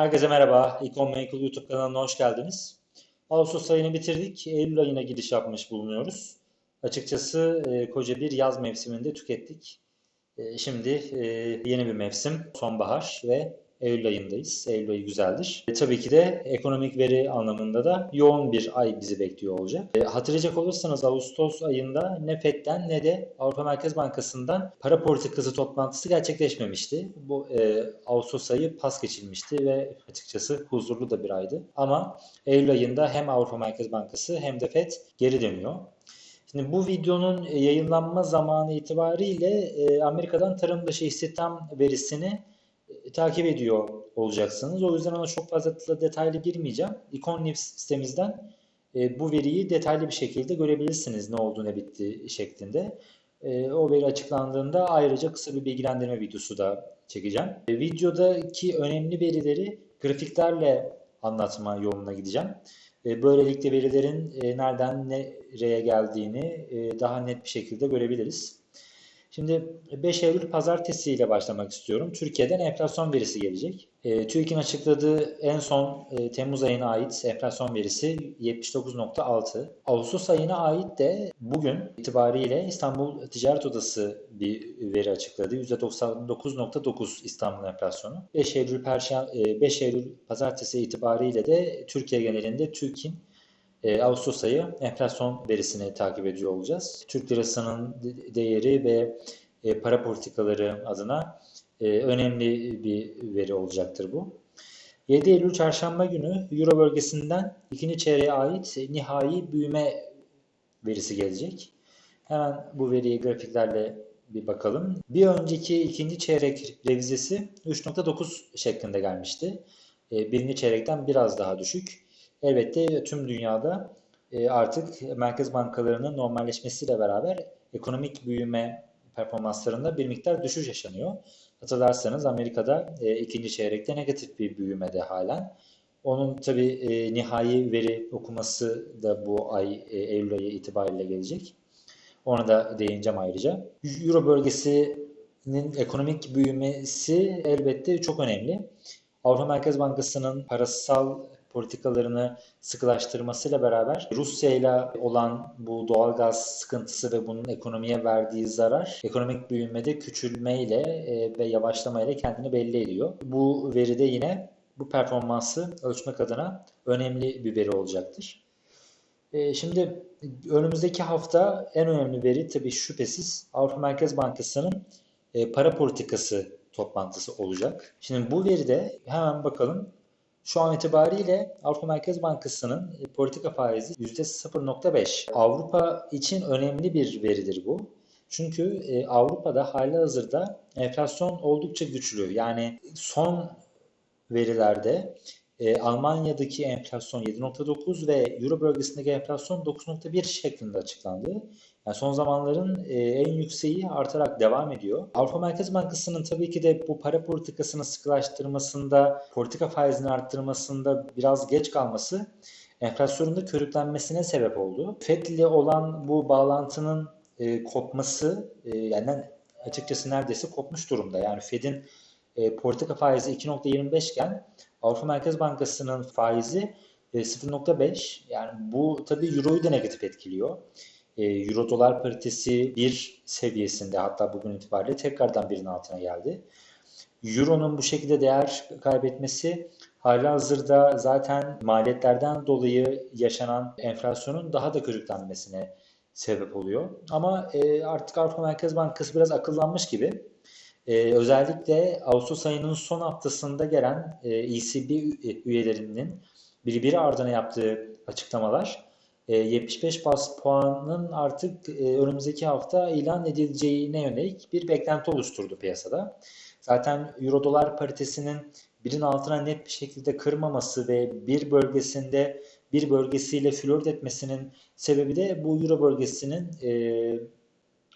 Herkese merhaba. Econ Vehicle YouTube kanalına hoş geldiniz. Ağustos ayını bitirdik. Eylül ayına giriş yapmış bulunuyoruz. Açıkçası e, koca bir yaz mevsiminde tükettik. E, şimdi e, yeni bir mevsim, sonbahar ve Eylül ayındayız. Eylül ayı güzeldir. E, tabii ki de ekonomik veri anlamında da yoğun bir ay bizi bekliyor olacak. E, hatırlayacak olursanız Ağustos ayında ne FED'den ne de Avrupa Merkez Bankası'ndan para politikası toplantısı gerçekleşmemişti. Bu e, Ağustos ayı pas geçilmişti ve açıkçası huzurlu da bir aydı. Ama Eylül ayında hem Avrupa Merkez Bankası hem de FED geri dönüyor. Şimdi bu videonun yayınlanma zamanı itibariyle e, Amerika'dan tarım dışı istihdam verisini takip ediyor olacaksınız. O yüzden ona çok fazla detaylı girmeyeceğim. Econ News sitemizden e, bu veriyi detaylı bir şekilde görebilirsiniz ne oldu ne bitti şeklinde. E, o veri açıklandığında ayrıca kısa bir bilgilendirme videosu da çekeceğim. E, videodaki önemli verileri grafiklerle anlatma yoluna gideceğim. E, böylelikle verilerin e, nereden nereye geldiğini e, daha net bir şekilde görebiliriz. Şimdi 5 Eylül pazartesi ile başlamak istiyorum. Türkiye'den enflasyon verisi gelecek. E, TÜİK'in açıkladığı en son e, Temmuz ayına ait enflasyon verisi 79.6. Ağustos ayına ait de bugün itibariyle İstanbul Ticaret Odası bir veri açıkladı. %99.9 İstanbul enflasyonu. 5 Eylül Perşembe 5 Eylül pazartesi itibariyle de Türkiye genelinde TÜİK'in e, Ağustos ayı enflasyon verisini takip ediyor olacağız. Türk lirasının değeri ve e, para politikaları adına e, önemli bir veri olacaktır bu. 7 Eylül çarşamba günü Euro bölgesinden ikinci çeyreğe ait nihai büyüme verisi gelecek. Hemen bu veriyi grafiklerle bir bakalım. Bir önceki ikinci çeyrek revizesi 3.9 şeklinde gelmişti. Birinci çeyrekten biraz daha düşük. Elbette tüm dünyada artık merkez bankalarının normalleşmesiyle beraber ekonomik büyüme performanslarında bir miktar düşüş yaşanıyor. Hatırlarsanız Amerika'da e, ikinci çeyrekte negatif bir büyümede halen. Onun tabi e, nihai veri okuması da bu ay e, Eylül ayı itibariyle gelecek. Ona da değineceğim ayrıca. Euro bölgesinin ekonomik büyümesi elbette çok önemli. Avrupa Merkez Bankası'nın parasal politikalarını sıkılaştırmasıyla beraber Rusya ile olan bu doğalgaz sıkıntısı ve bunun ekonomiye verdiği zarar ekonomik büyümede küçülmeyle e, ve yavaşlamayla kendini belli ediyor. Bu veride yine bu performansı ölçmek adına önemli bir veri olacaktır. E, şimdi önümüzdeki hafta en önemli veri tabii şüphesiz Avrupa Merkez Bankası'nın e, para politikası toplantısı olacak. Şimdi bu veride hemen bakalım şu an itibariyle Avrupa Merkez Bankası'nın e, politika faizi %0.5. Avrupa için önemli bir veridir bu. Çünkü e, Avrupa'da hali hazırda enflasyon oldukça güçlü. Yani son verilerde e, Almanya'daki enflasyon 7.9 ve Euro bölgesindeki enflasyon 9.1 şeklinde açıklandı. Yani son zamanların e, en yükseği artarak devam ediyor. Avrupa Merkez Bankası'nın tabii ki de bu para politikasını sıkılaştırmasında, politika faizini arttırmasında biraz geç kalması enflasyonun da körüklenmesine sebep oldu. FED ile olan bu bağlantının e, kopması e, yani açıkçası neredeyse kopmuş durumda. Yani Fed'in politika faizi 2.25 iken Avrupa Merkez Bankası'nın faizi e, 0.5 yani bu tabii Euro'yu da negatif etkiliyor. E, Euro dolar paritesi 1 seviyesinde hatta bugün itibariyle tekrardan birin altına geldi. Euro'nun bu şekilde değer kaybetmesi hala hazırda zaten maliyetlerden dolayı yaşanan enflasyonun daha da körüklenmesine sebep oluyor. Ama e, artık Avrupa Merkez Bankası biraz akıllanmış gibi. E, özellikle Ağustos ayının son haftasında gelen e, ECB üyelerinin birbiri ardına yaptığı açıklamalar 75 e, bas puanın artık e, önümüzdeki hafta ilan edileceğine yönelik bir beklenti oluşturdu piyasada. Zaten euro dolar paritesinin birin altına net bir şekilde kırmaması ve bir bölgesinde bir bölgesiyle flört etmesinin sebebi de bu euro bölgesinin e,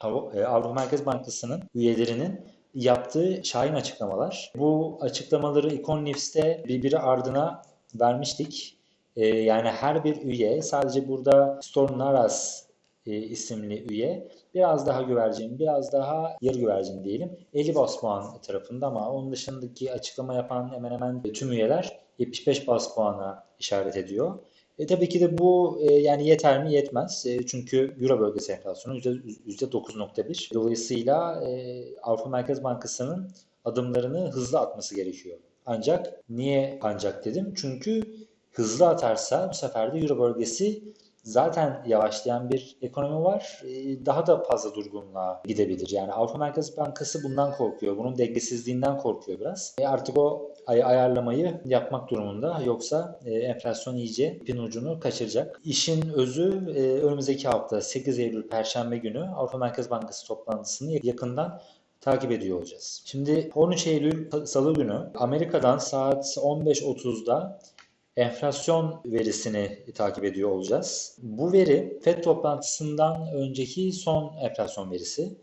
Avrupa Merkez Bankası'nın üyelerinin yaptığı şahin açıklamalar. Bu açıklamaları Econ News'te birbiri ardına vermiştik. Ee, yani her bir üye sadece burada Storm Naras e, isimli üye biraz daha güvercin, biraz daha yarı güvercin diyelim 50 bas puan tarafında ama onun dışındaki açıklama yapan hemen hemen tüm üyeler 75 bas puana işaret ediyor. E, tabii ki de bu e, yani yeter mi? Yetmez. E, çünkü Euro bölgesi enflasyonu %9.1. Dolayısıyla e, Avrupa Merkez Bankası'nın adımlarını hızlı atması gerekiyor. Ancak niye ancak dedim? Çünkü hızlı atarsa bu sefer de Euro bölgesi zaten yavaşlayan bir ekonomi var. E, Daha da fazla durgunluğa gidebilir. Yani Avrupa Merkez Bankası bundan korkuyor. Bunun dengesizliğinden korkuyor biraz. E artık o ay- ayarlamayı yapmak durumunda. Yoksa e, enflasyon iyice ipin ucunu kaçıracak. İşin özü e, önümüzdeki hafta 8 Eylül Perşembe günü Avrupa Merkez Bankası toplantısını yakından takip ediyor olacağız. Şimdi 13 Eylül Salı günü Amerika'dan saat 15.30'da enflasyon verisini takip ediyor olacağız. Bu veri FED toplantısından önceki son enflasyon verisi.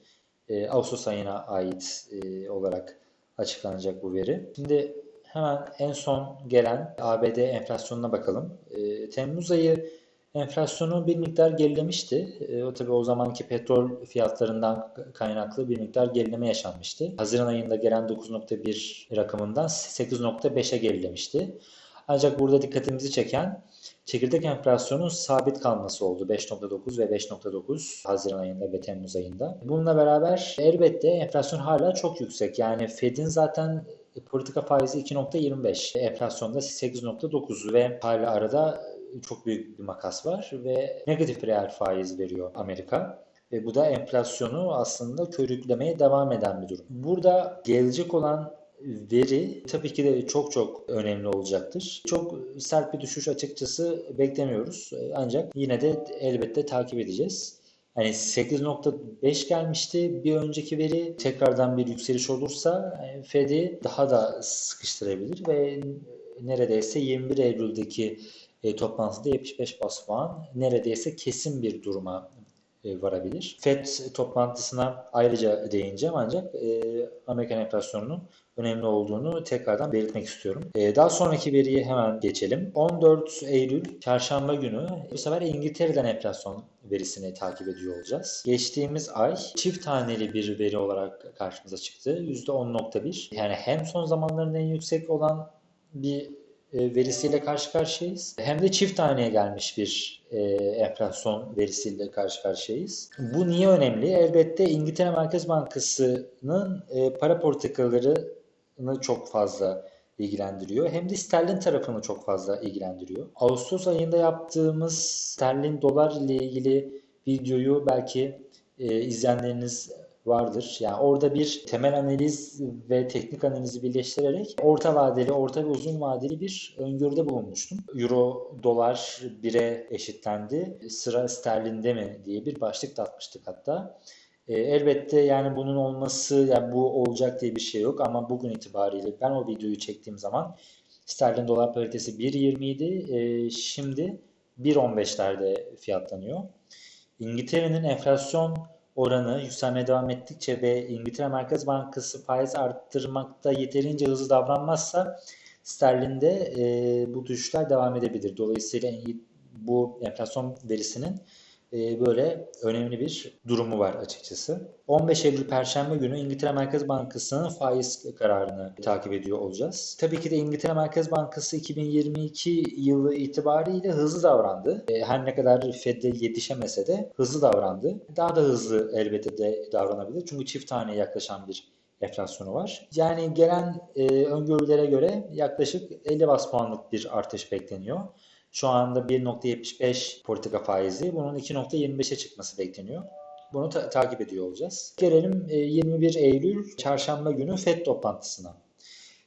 Ee, Ağustos ayına ait e, olarak açıklanacak bu veri. Şimdi hemen en son gelen ABD enflasyonuna bakalım. Ee, Temmuz ayı enflasyonu bir miktar gerilemişti. Ee, o tabii o zamanki petrol fiyatlarından kaynaklı bir miktar gerileme yaşanmıştı. Haziran ayında gelen 9.1 rakamından 8.5'e gerilemişti. Ancak burada dikkatimizi çeken çekirdek enflasyonun sabit kalması oldu. 5.9 ve 5.9 Haziran ayında ve Temmuz ayında. Bununla beraber elbette enflasyon hala çok yüksek. Yani Fed'in zaten politika faizi 2.25, enflasyonda 8.9 ve hala arada çok büyük bir makas var ve negatif reel faiz veriyor Amerika. Ve bu da enflasyonu aslında körüklemeye devam eden bir durum. Burada gelecek olan veri tabii ki de çok çok önemli olacaktır. Çok sert bir düşüş açıkçası beklemiyoruz. Ancak yine de elbette takip edeceğiz. Hani 8.5 gelmişti bir önceki veri. Tekrardan bir yükseliş olursa e, Fed'i daha da sıkıştırabilir ve neredeyse 21 Eylül'deki e, toplantıda 75 bas puan neredeyse kesin bir duruma e, varabilir. FED toplantısına ayrıca değineceğim ancak e, Amerikan enflasyonunun önemli olduğunu tekrardan belirtmek istiyorum. E, daha sonraki veriye hemen geçelim. 14 Eylül çarşamba günü bu sefer İngiltere'den enflasyon verisini takip ediyor olacağız. Geçtiğimiz ay çift taneli bir veri olarak karşımıza çıktı. %10.1. Yani hem son zamanların en yüksek olan bir e, verisiyle karşı karşıyayız. Hem de çift taneye gelmiş bir e, enflasyon verisiyle karşı karşıyayız. Bu niye önemli? Elbette İngiltere Merkez Bankası'nın e, para politikalarını çok fazla ilgilendiriyor. Hem de sterlin tarafını çok fazla ilgilendiriyor. Ağustos ayında yaptığımız sterlin dolar ile ilgili videoyu belki e, izleyenleriniz vardır. Yani orada bir temel analiz ve teknik analizi birleştirerek orta vadeli, orta ve uzun vadeli bir öngörüde bulunmuştum. Euro, dolar 1'e eşitlendi. Sıra sterlinde mi diye bir başlık da atmıştık hatta. E, elbette yani bunun olması, yani bu olacak diye bir şey yok ama bugün itibariyle ben o videoyu çektiğim zaman sterlin dolar paritesi 1.20 idi. E, şimdi 1.15'lerde fiyatlanıyor. İngiltere'nin enflasyon oranı yükselmeye devam ettikçe ve İngiltere Merkez Bankası faiz arttırmakta yeterince hızlı davranmazsa sterlinde e, bu düşüşler devam edebilir. Dolayısıyla bu enflasyon verisinin böyle önemli bir durumu var açıkçası. 15 Eylül Perşembe günü İngiltere Merkez Bankası'nın faiz kararını takip ediyor olacağız. Tabii ki de İngiltere Merkez Bankası 2022 yılı itibariyle hızlı davrandı. E, her ne kadar Fed'de yetişemese de hızlı davrandı. Daha da hızlı elbette de davranabilir. Çünkü çift taneye yaklaşan bir enflasyonu var. Yani gelen e, öngörülere göre yaklaşık 50 bas puanlık bir artış bekleniyor. Şu anda 1.75 politika faizi. Bunun 2.25'e çıkması bekleniyor. Bunu ta- takip ediyor olacağız. Gelelim e, 21 Eylül çarşamba günü FED toplantısına.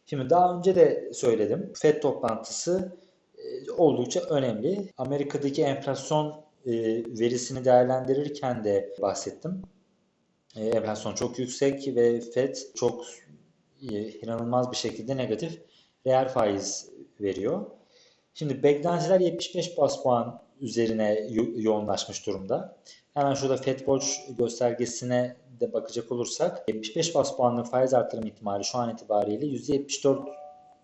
Şimdi daha önce de söyledim. FED toplantısı e, oldukça önemli. Amerika'daki enflasyon e, verisini değerlendirirken de bahsettim. E, enflasyon çok yüksek ve FED çok e, inanılmaz bir şekilde negatif reel faiz veriyor. Şimdi beklentiler 75 bas puan üzerine yo- yoğunlaşmış durumda. Hemen şurada FedWatch göstergesine de bakacak olursak 75 bas puanlık faiz artırım ihtimali şu an itibariyle %74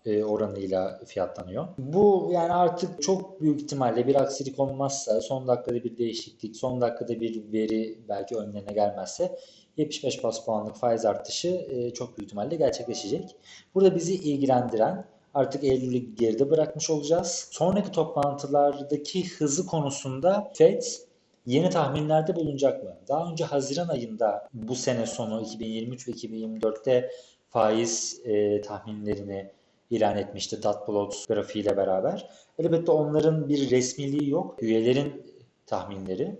e, oranıyla fiyatlanıyor. Bu yani artık çok büyük ihtimalle bir aksilik olmazsa, son dakikada bir değişiklik, son dakikada bir veri belki önlerine gelmezse 75 bas puanlık faiz artışı e, çok büyük ihtimalle gerçekleşecek. Burada bizi ilgilendiren artık Eylül'ü geride bırakmış olacağız. Sonraki toplantılardaki hızı konusunda FED yeni tahminlerde bulunacak mı? Daha önce Haziran ayında bu sene sonu 2023 ve 2024'te faiz e, tahminlerini ilan etmişti Dotplot grafiğiyle beraber. Elbette onların bir resmiliği yok. Üyelerin tahminleri.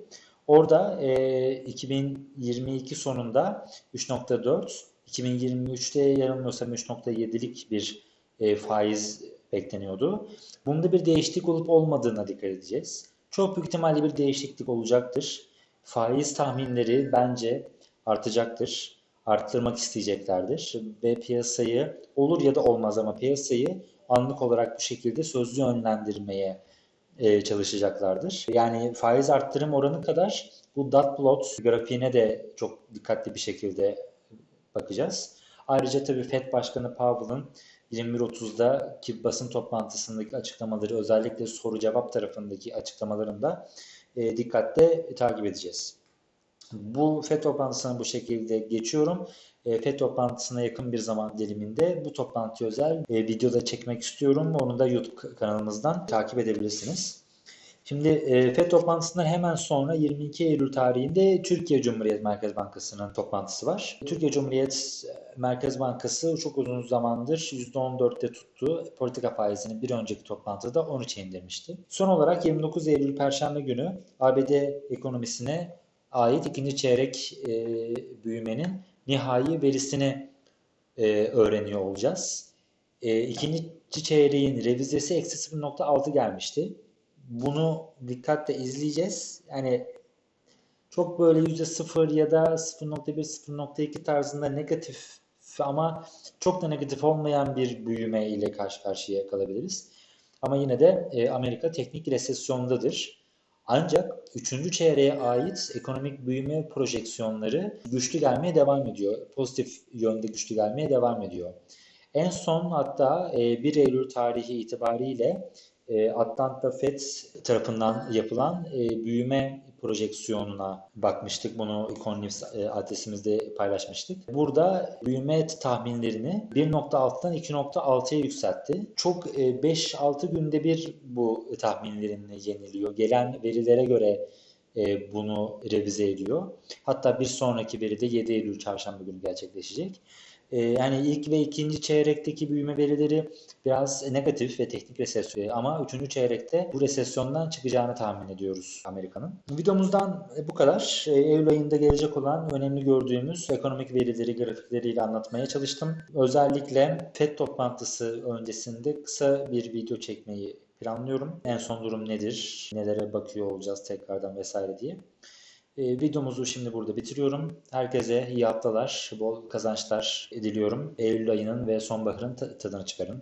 Orada e, 2022 sonunda 3.4, 2023'te yanılmıyorsam 3.7'lik bir e, faiz bekleniyordu. Bunda bir değişiklik olup olmadığına dikkat edeceğiz. Çok büyük ihtimalle bir değişiklik olacaktır. Faiz tahminleri bence artacaktır. Arttırmak isteyeceklerdir ve piyasayı olur ya da olmaz ama piyasayı anlık olarak bu şekilde sözlü yönlendirmeye e, çalışacaklardır. Yani faiz arttırım oranı kadar bu dot plot grafiğine de çok dikkatli bir şekilde bakacağız. Ayrıca tabii FED Başkanı Powell'ın 21.30'daki basın toplantısındaki açıklamaları özellikle soru cevap tarafındaki açıklamalarında e, dikkatle takip edeceğiz. Bu FED toplantısını bu şekilde geçiyorum. E, FED toplantısına yakın bir zaman diliminde bu toplantı özel e, videoda çekmek istiyorum. Onu da YouTube kanalımızdan takip edebilirsiniz. Şimdi FED toplantısından hemen sonra 22 Eylül tarihinde Türkiye Cumhuriyet Merkez Bankası'nın toplantısı var. Türkiye Cumhuriyet Merkez Bankası çok uzun zamandır %14'te tuttu. Politika faizini bir önceki toplantıda 13'e indirmişti. Son olarak 29 Eylül Perşembe günü ABD ekonomisine ait ikinci çeyrek e, büyümenin nihai verisini e, öğreniyor olacağız. E, ikinci çeyreğin revizesi eksi 0.6 gelmişti. Bunu dikkatle izleyeceğiz. Yani çok böyle %0 ya da 0.1, 0.2 tarzında negatif ama çok da negatif olmayan bir büyüme ile karşı karşıya kalabiliriz. Ama yine de e, Amerika teknik resesyondadır. Ancak 3. çeyreğe ait ekonomik büyüme projeksiyonları güçlü gelmeye devam ediyor. Pozitif yönde güçlü gelmeye devam ediyor. En son hatta 1 Eylül tarihi itibariyle Atlanta Fed tarafından yapılan büyüme projeksiyonuna bakmıştık. Bunu Econews adresimizde paylaşmıştık. Burada büyüme tahminlerini 1.6'dan 2.6'ya yükseltti. Çok 5-6 günde bir bu tahminlerini yeniliyor. Gelen verilere göre bunu revize ediyor. Hatta bir sonraki veri de 7 Eylül çarşamba günü gerçekleşecek. Yani ilk ve ikinci çeyrekteki büyüme verileri biraz negatif ve teknik resesyon ama üçüncü çeyrekte bu resesyondan çıkacağını tahmin ediyoruz Amerika'nın. Videomuzdan bu kadar. Eylül ayında gelecek olan önemli gördüğümüz ekonomik verileri grafikleriyle anlatmaya çalıştım. Özellikle FED toplantısı öncesinde kısa bir video çekmeyi planlıyorum. En son durum nedir? Nelere bakıyor olacağız tekrardan vesaire diye. E, videomuzu şimdi burada bitiriyorum. Herkese iyi haftalar, bol kazançlar diliyorum. Eylül ayının ve sonbaharın tadını çıkarın.